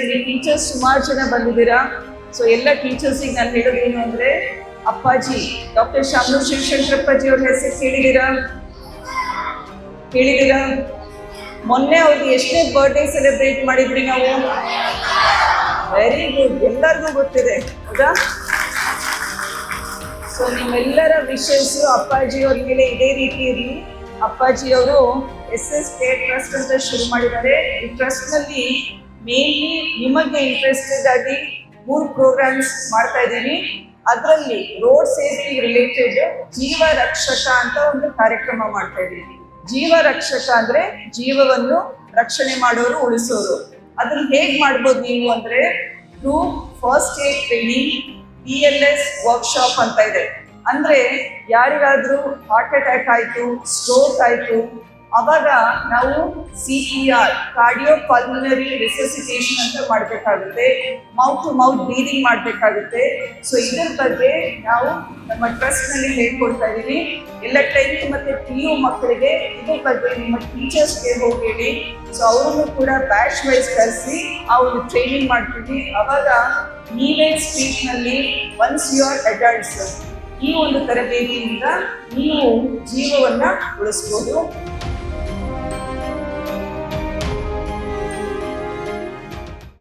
ಇಲ್ಲಿ ಟೀಚರ್ಸ್ ಸುಮಾರು ಜನ ಬಂದಿದ್ದೀರಾ? ಸೊ ಎಲ್ಲ ಟೀಚರ್ಸಿಗೆ ನಾನು ಹೇಳೋದು ಏನು ಅಂದ್ರೆ, ಅಪ್ಪಾಜಿ ಡಾಕ್ಟರ್ ಶಾಮನು ಶಿವಶಂಕರಪ್ಪಾಜಿ ಅವ್ರ ಹೆಸರು ಕೇಳಿದ್ದೀರಾ? ಕೇಳಿದ್ದೀರಾ? ಮೊನ್ನೆ ಅವ್ರಿಗೆ ಎಷ್ಟೇ ಬರ್ಡೇ ಸೆಲೆಬ್ರೇಟ್ ಮಾಡಿದ್ರಿ ನಾವು? ವೆರಿ ಗುಡ್ ಎಲ್ಲರಿಗೂ ಗೊತ್ತಿದೆ, ಹೌದಾ? ಸೊ ನಿಮ್ಮೆಲ್ಲರ ವಿಷಸ್ ಅಪ್ಪಾಜಿ ಅವ್ರ ಮೇಲೆ ಇದೇ ರೀತಿ ಇರಲಿ ಅಪ್ಪಾಜಿ ಅವರು ಎಸ್ ಎಸ್ ಕೆ ಟ್ರಸ್ಟ್ ಅಂತ ಶುರು ಮಾಡಿದ್ದಾರೆ. ಈ ಟ್ರಸ್ಟ್ನಲ್ಲಿ ಮೇನ್ಲಿ ನಿಮಗೆ ಇಂಟ್ರೆಸ್ಟೆಡ್ ಆಗಿ ಮೂರು ಪ್ರೋಗ್ರಾಮ್ಸ್ ಮಾಡ್ತಾ ಇದ್ದೀನಿ. ಅದರಲ್ಲಿ ರೋಡ್ ಸೇಫ್ಟಿ ರಿಲೇಟೆಡ್ ಜೀವ ರಕ್ಷಕ ಅಂತ ಒಂದು ಕಾರ್ಯಕ್ರಮ ಮಾಡ್ತಾ ಇದ್ದೀನಿ. ಜೀವ ರಕ್ಷಕ ಅಂದ್ರೆ ಜೀವವನ್ನು ರಕ್ಷಣೆ ಮಾಡೋರು, ಉಳಿಸೋರು. ಅದನ್ನ ಹೇಗ್ ಮಾಡ್ಬೋದು ನೀವು ಅಂದ್ರೆ to first aid training P L S workshop ಅಂತ ಇದೆ. ಅಂದ್ರೆ ಯಾರಿಗಾದ್ರೂ ಹಾರ್ಟ್ ಅಟ್ಯಾಕ್ ಆಯ್ತು ಸ್ಟ್ರೋಕ್ ಆಯ್ತು ಅವಾಗ ನಾವು C P R cardio pulmonary resuscitation ಅಂತ ಮಾಡಬೇಕಾಗುತ್ತೆ. ಮೌತ್ ಟು ಮೌತ್ ಬ್ರೀದಿಂಗ್ ಮಾಡಬೇಕಾಗುತ್ತೆ. ಸೊ ಇದರ ಬಗ್ಗೆ ನಾವು ನಮ್ಮ ಟ್ರಸ್ಟ್ನಲ್ಲಿ ಹೇಳ್ಕೊಡ್ತಾ ಇದ್ದೀವಿ ಎಲ್ಲ ಟೈಮಿಂಗ್ ಮತ್ತೆ ಪಿ ಯು ಮಕ್ಕಳಿಗೆ ಇದ್ರ ಬಗ್ಗೆ ನಿಮ್ಮ ಟೀಚರ್ಸ್ಗೆ ಹೋಗಿ ಹೇಳಿ ಸೊ ಅವರನ್ನು ಕೂಡ ಬ್ಯಾಚ್ ವೈಸ್ ಕರೆಸಿ ಅವ್ರು ಟ್ರೈನಿಂಗ್ ಮಾಡ್ತೀವಿ. ಅವಾಗ ನೀವೇ ಸ್ಟ್ರೀಟ್ನಲ್ಲಿ ಒನ್ಸ್ ಯು ಆರ್ ಅಡಲ್ಟ್ಸ್ ಈ ಒಂದು ತರಬೇತಿಯಿಂದ ನೀವು ಜೀವವನ್ನ ಉಳಿಸ್ಬೋದು.